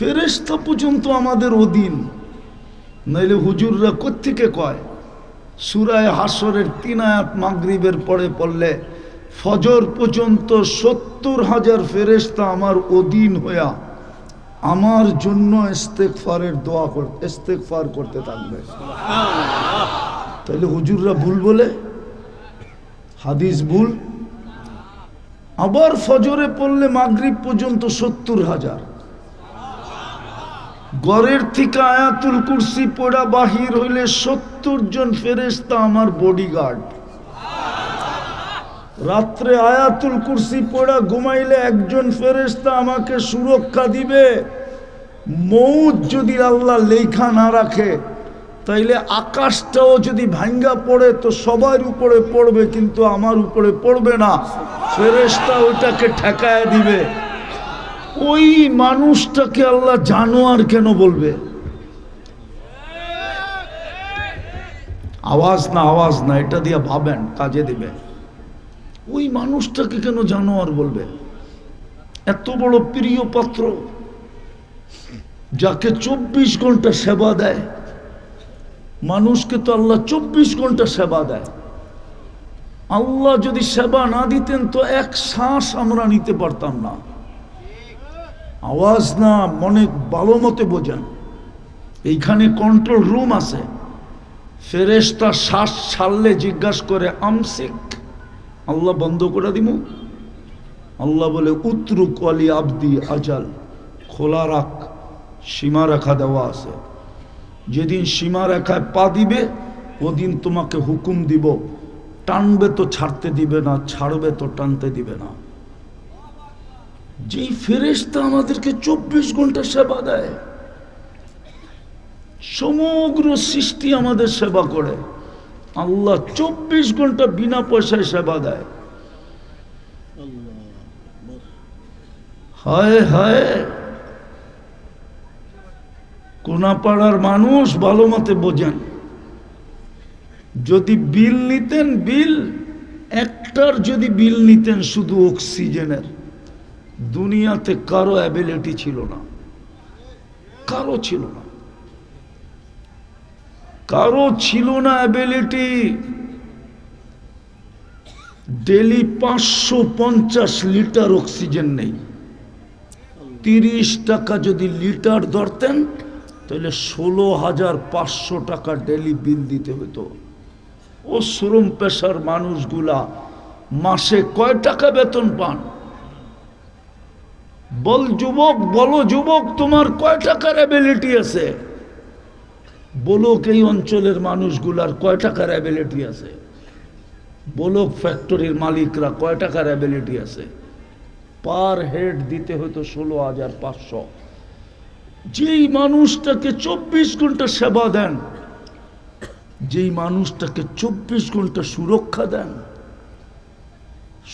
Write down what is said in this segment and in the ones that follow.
ফেরেস্তা পর্যন্ত আমাদের অধীন। নইলে হুজুররা কোত্থেকে কয়? সুরায় হাসরের তিন আয়াত মাগরিবের পরে পড়লে, ফজর পর্যন্ত সত্তর হাজার ফেরেস্তা আমার অধীন হইয়া আমার জন্য ইস্তেকফারের দোয়া করতে ইস্তেকফার করতে থাকবে। তাহলে হুজুররা ভুল বলে? হাদিস ভুল? আবার ফজরে পড়লে মাগরিব পর্যন্ত সত্তর হাজার। গড়ের থেকে আয়াতুল কুরসি পড়া বাহির হইলে সত্তর জন ফেরেস্তা আমার বডিগার্ড রাত্রে আয়াতুল কুরসি পড়া ঘুমাইলে একজন ফেরেস্তা আমাকে সুরক্ষা দিবে। মৌত যদি আল্লাহ লেখা না রাখে, তাইলে আকাশটাও যদি ভাঙ্গা পড়ে তো সবার উপরে পড়বে, কিন্তু আমার উপরে পড়বে না। ফেরেস্তা ওইটাকে ঠেকায় দিবে। ওই মানুষটাকে আল্লাহ জানোয়ার কেন বলবে? আওয়াজ না আওয়াজ না, এটা দিয়ে ভাবেন, কাজে দিবে। ওই মানুষটাকে কেন জানোয়ার বলবে? এত বড় প্রিয় পাত্র, যাকে চব্বিশ ঘণ্টা সেবা দেয়, মানুষকে তো আল্লাহ চব্বিশ ঘণ্টা সেবা দেয়। আল্লাহ যদি সেবা না দিতেন, তো এক শ্বাস আমরা নিতে পারতাম না। আওয়াজ না, মনে ভালো মতে বোঝেন। এইখানে কন্ট্রোল রুম আছে। ফেরেস্তা শ্বাস ছাড়লে জিজ্ঞাসা করে আমসিক আল্লাহ বন্ধ করে দিব আল্লাহ বলে, উত্রুক আলী আবদি আজাল, খোলা রাখ, সীমা রেখা দেওয়া আছে। যেদিন সীমা রেখায় পা দিবে, ওদিন তোমাকে হুকুম দিব, টানবে তো ছাড়তে দিবে না, ছাড়বে তো টানতে দিবে না। যেই ফেরেস্তা আমাদেরকে চব্বিশ ঘণ্টা সেবা দেয়, সমগ্র সৃষ্টি আমাদের সেবা করে। আল্লাহ চব্বিশ ঘণ্টা বিনা পয়সায় সেবা দেয়। হায় হায়! কোনাপাড়ার মানুষ ভালো মতে বোঝেন। যদি বিল নিতেন, বিল, একটার যদি বিল নিতেন শুধু অক্সিজেনের। দুনিয়াতে কারও অ্যাবিলিটি ছিল না। কারও ছিল না। কারও ছিল না অ্যাবিলিটি ডেলি পাঁচশো পঞ্চাশ লিটার অক্সিজেন নেই। তিরিশ টাকা যদি লিটার ধরতেন, তাহলে ষোলো হাজার পাঁচশো টাকা ডেলি বিল দিতে হতো। ও শ্রম পেশার মানুষগুলা মাসে কয় টাকা বেতন পান? বল যুবক, বলো যুবক, তোমার কয় টাকার অ্যাবিলিটি আছে? বলুক এই অঞ্চলের মানুষগুলার কয় টাকার অ্যাবিলিটি আছে? বলুক ফ্যাক্টরির মালিকরা কয় টাকার অ্যাবিলিটি আছে? পার হেড দিতে হতো ষোলো হাজার পাঁচশো। যেই মানুষটাকে চব্বিশ ঘণ্টা সেবা দেন, যেই মানুষটাকে চব্বিশ ঘণ্টা সুরক্ষা দেন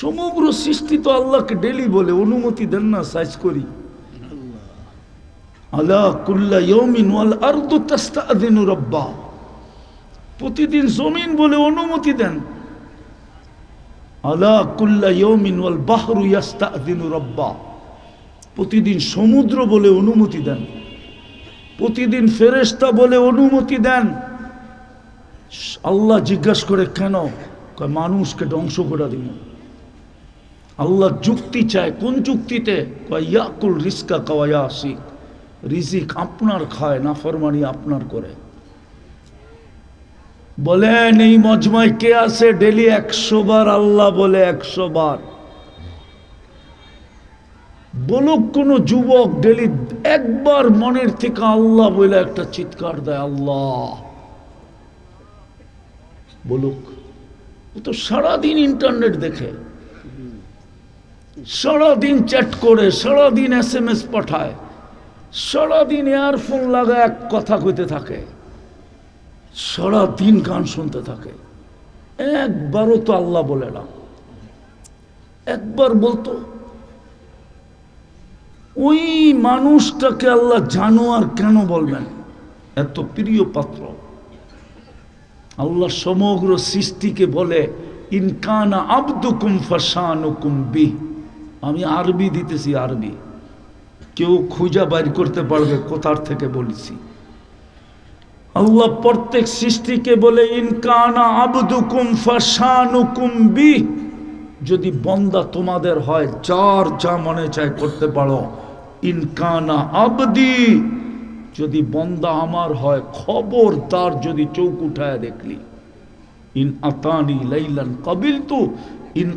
সমগ্র সৃষ্টি তো আল্লাহকে ডেলি বলে, অনুমতি দেন না, সাইজ করি। রব্বা। প্রতিদিন জমিন বলে অনুমতি দেন। আলা রব্বা। প্রতিদিন সমুদ্র বলে অনুমতি দেন। প্রতিদিন ফেরেস্তা বলে অনুমতি দেন। আল্লাহ জিজ্ঞাসা করে, কেন? মানুষকে ধ্বংস করে দিব আল্লাহ যুক্তি চায়, কোন যুক্তিতে? কয়, ইয়াকুল রিস্কা কাওয়ায়া আসিক রিজিক আপনার খায় না ফরমানি আপনার করে। বলেন এই মজমায় কে আছে? ডেলি একশো বার আল্লাহ বলে একশো বার। বলুক কোনো যুবক ডেলি একবার মনের থেকে আল্লাহ বলে একটা চিৎকার দেয়, আল্লাহ। বলুক। ও তো সারাদিন ইন্টারনেট দেখে। সারাদিন চ্যাট করে সারাদিন এস এম এস পাঠায় সারাদিন ইয়ারফোন লাগা এক কথা কইতে থাকে সারাদিন গান শুনতে থাকে। একবারও তো আল্লাহ বলে না। একবার বলতো, ওই মানুষটাকে আল্লাহ জানোয়ার কেন বলবেন? এত প্রিয় পাত্র। আল্লাহ সমগ্র সৃষ্টিকে বলে ইনকানা আব্দুকুম ফাসানুকুম বি আমি আরবি দিতেছি আরবি। কেউ খুঁজা বাইর করতে পারবে কোথার থেকে বলেছি। আল্লাহ প্রত্যেক সৃষ্টিকে বলে ইনকানা আবদুকুম ফাশানুকুম বি। যদি বন্দা তোমাদের হয়, যার যা মনে চায় করতে পারো ইনকানা আবদি। যদি বন্দা আমার হয় খবর তার যদি চৌক উঠায় দেখলি। ইন আতানি লাইলান কবিল তু ইন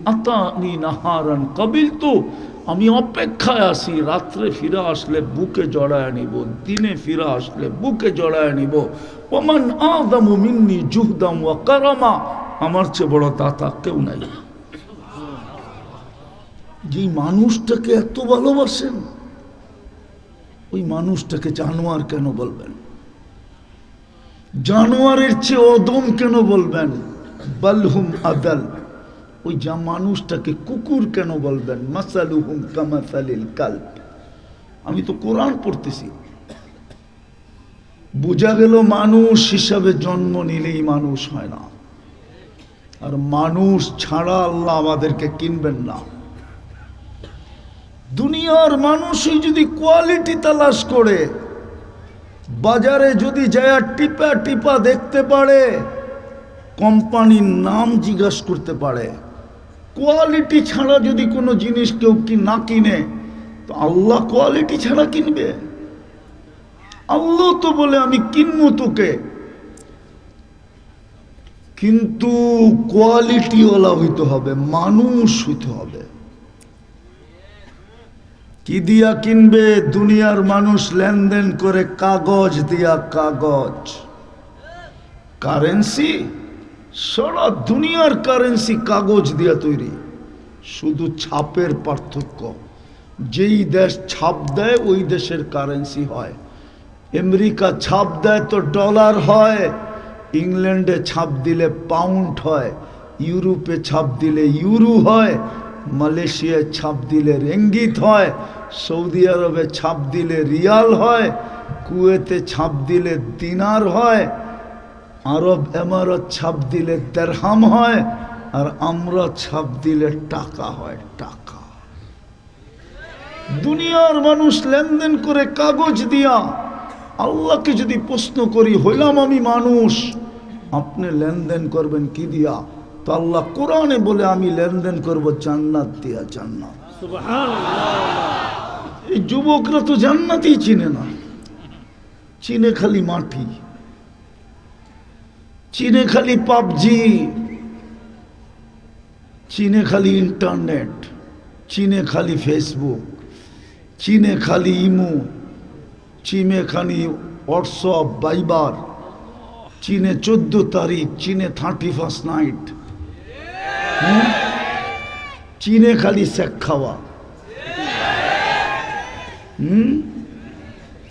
তু আমি অপেক্ষায় আসি রাত্রে ফিরে আসলে বুকে জড়ায় নিব, দিনে ফিরে আসলে বুকে জড়ায় নিব। ওমান আদম মিন্নি জুহদাম ওয়া কারামা, আমার চেয়ে বড় দাতা কেউ নাই। যে মানুষটাকে এত ভালোবাসেন, ওই মানুষটাকে জানোয়ার কেন বলবেন? জানোয়ারের চেয়ে অদম কেন বলবেন? বালহুম আদাল। ওই যা মানুষটাকে কুকুর কেন বলবেন? মাসালুহুম কামাসালিল কাল আমি তো কোরআন পড়তেছি। বোঝা গেল মানুষ হিসাবে জন্ম নিলেই মানুষ হয় না। আর মানুষ ছাড়া আল্লাহ আমাদেরকে কিনবেন না। দুনিয়ার মানুষই যদি কোয়ালিটি তালাশ করে, বাজারে যদি যায় টিপা টিপা দেখতে পারে, কোম্পানির নাম জিজ্ঞাসা করতে পারে। কোয়ালিটি ছাড়া যদি কোনো জিনিস কেউ কি না কিনে, তো আল্লাহ কোয়ালিটি ছাড়া কিনবে। আল্লাহ তো বলে, আমি কিনবো তোকে। কিন্তু কোয়ালিটিওয়ালা হইতে হবে, মানুষ হইতে হবে। কি দিয়া কিনবে? দুনিয়ার মানুষ লেনদেন করে কাগজ দিয়া কাগজ। কারেন্সি সারা দুনিয়ার কারেন্সি কাগজ দিয়ে তৈরি। শুধু ছাপের পার্থক্য। যেই দেশ ছাপ দেয়, ওই দেশের কারেন্সি হয়। আমেরিকা ছাপ দেয় তো ডলার হয়। ইংল্যান্ডে ছাপ দিলে পাউন্ড হয়। ইউরোপে ছাপ দিলে ইউরো হয়। মালয়েশিয়ায় ছাপ দিলে রেঙ্গিত হয়। সৌদি আরবে ছাপ দিলে রিয়াল হয়। কুয়েতে ছাপ দিলে দিনার হয়। আরব এমারত ছাপ দিলে তেরহাম হয়, আর আমরা ছাপ দিলে টাকা হয় টাকা। দুনিয়ার মানুষ লেনদেন করে কাগজ দিয়া আল্লাহকে যদি প্রশ্ন করি, হইলাম আমি মানুষ? আপনি লেনদেন করবেন কি দিয়া? তো আল্লাহ কোরআনে বলে, আমি লেনদেন করব জান্নাত দিয়া জান্নাত। এই যুবকরা তো জান্নাতই চিনে না। চিনে খালি মাটি। চিনে খালি পাবজি, চিনে খালি ইন্টারনেট, চিনে খালি ফেসবুক, চিনে খালি ইমো, চিনে খালি হোয়াটসঅ্যাপ বাইবার চীনে চোদ্দ তারিখ, চীনে থার্টি ফার্স্ট নাইট চীনে খালি শেখ খাওয়া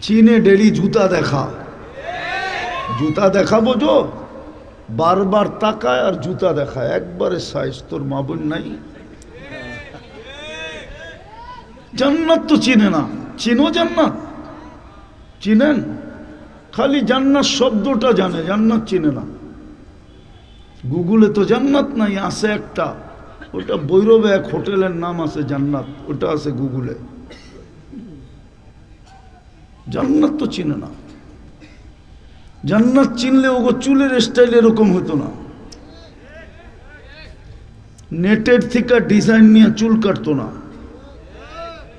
চীনে ডেলি জুতা দেখা, জুতা দেখাবো তো বারবার তাকায় আর জুতা দেখায়। একবারে সাইজ তোর মাবুন নাই। জান্নাত তো চিনে না। চিনো জান্নাত? চিনেন? খালি জান্নাত শব্দটা জানে, জান্নাত চিনে না। গুগলে তো জান্নাত নাই, আছে একটা। ওটা বৈরবে এক হোটেলের নাম আছে জান্নাত, ওটা আছে গুগলে। জান্নাত তো চিনে না। জান্নাত চিনলে ওগো চুলের স্টাইল এরকম হতো না। নেটের থেকে ডিজাইন নিয়ে চুল কাটতো না।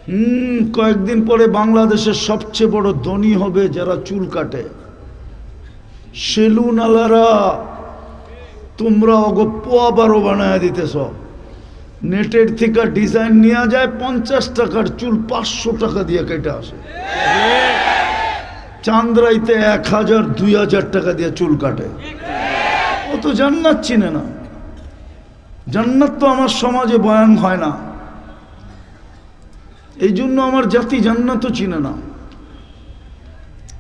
হুম, কয়েকদিন পরে বাংলাদেশের সবচেয়ে বড় ধনী হবে যারা চুল কাটে। সেলুন আলারা, তোমরা অগো বারো বানায় দিতেছ। নেটের থেকে ডিজাইন নেওয়া যায় পঞ্চাশ টাকার চুল পাঁচশো টাকা দিয়ে কেটে আসে। চান্দ্রাইতে এক হাজার, দুই হাজার টাকা দিয়ে চুল কাটে। ও তো জান্নাত চিনে না। জান্নাত তো আমার সমাজে বয়ান হয় না। এই জন্য আমার জাতি জান্নাতও চিনে না।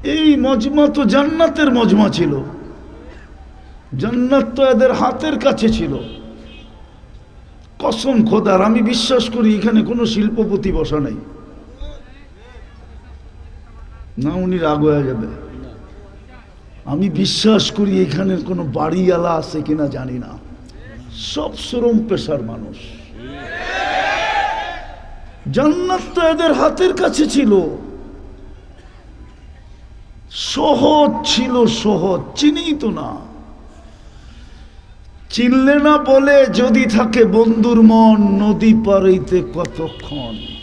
এই মজমা তো জান্নাতের মজমা ছিল। জান্নাত তো এদের হাতের কাছে ছিল। কসম খোদার, আমি বিশ্বাস করি এখানে কোনো শিল্পপতি বসা নেই। না, উনি রাগ হয়ে যাবে। আমি বিশ্বাস করি এখানের কোনো বাড়িওয়ালা আছে কিনা জানি না। সব শ্রম পেশার মানুষ। জান্নাত তো এদের হাতের কাছে ছিল। সহজ ছিল, সহজ, চিনি তো না। চিনলে না বলে, যদি থাকে বন্ধুর মন, নদী পাড়ইতে কতক্ষণ?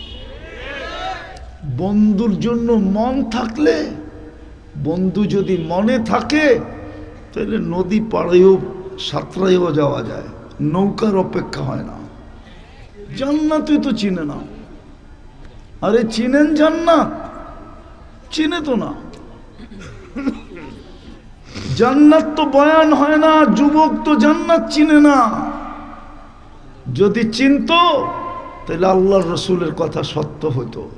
বন্ধুর জন্য মন থাকলে, বন্ধু যদি মনে থাকে, তাহলে নদী পাড়েও সাঁতরাইও যাওয়া যায়। নৌকার অপেক্ষা হয় না। জান্নাতই তো চিনে না। আরে চিনেন জান্নাত? চিনে তো না। জান্নাত তো বয়ান হয় না, যুবক তো জান্নাত চিনে না। যদি চিনত, তাহলে আল্লাহর রসুলের কথা সত্য হতো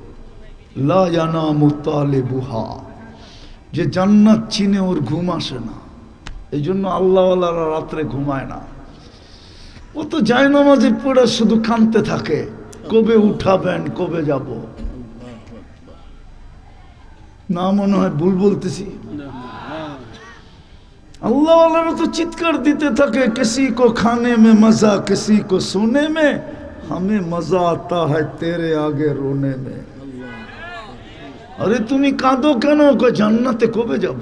লায়ানা বুহা যে জান্নাত চিনে ওর ঘুম আসে না। এই জন্য আল্লাহওয়ালারা রাত্রে ঘুমায় না। ও তো যায় নামাজে পড়ে শুধু কানতে থাকে। কবে উঠাবেন, কবে যাব। না মনে হয় ভুল বলতেছি? আল্লাহ তো চিৎকার দিতে থাকে, কিসি কো খানে মে মজা, কিসি কো সোনে মে, হামে মজা আতা হয় তেরে আগে রোনে মে। আরে তুমি কাঁদো কেন? জান্নাতে কবে যাব?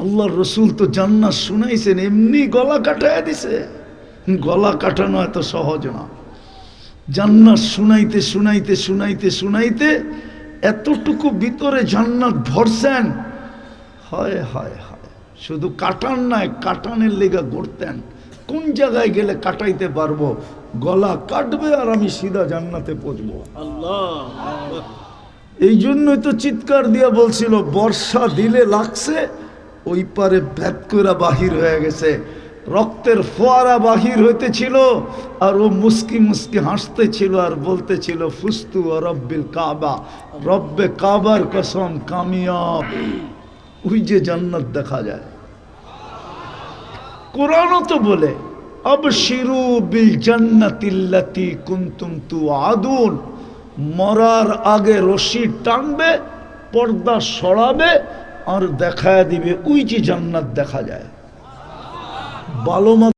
আল্লাহর রসুল তো জান্নাত শুনাইছেন, এমনি গলা কাটায় দিছে। গলা কাটানো এত সহজ না। জান্নাত শুনাইতে শুনাইতে শুনাইতে শুনাইতে এতটুকু ভিতরে জান্নাত ভরছেন। হয় হয় হয়, শুধু কাটান নয় কাটানের লেগা গড়তেন। কোন জায়গায় গেলে কাটাইতে পারব? গলা কাটবে আর আমি সিধা জান্নাতে পচবো এই জন্যই তো চিৎকার দিয়া বলছিল, বর্ষা দিলে লাগছে, ওই পারে ভ্যাত করে বাহির হয়ে গেছে। রক্তের ফোয়ারা বাহির হইতেছিল আর ও মুস্কি মুস্কি হাসতেছিল আর বলতেছিল, ফুস্তু রব্বিল কাবা, রব্বে কাবার কসম কামিয়াব। ওই যে জান্নাত দেখা যায়। কোরআনও তো বলে আব শিরু বিল জান্নাতিল্লাতি কুন্তুম তু আদুন মরার আগে রশি টানবে পর্দা সরাবে আর দেখা দিবে উইচি জান্নাত দেখা যায়। মতো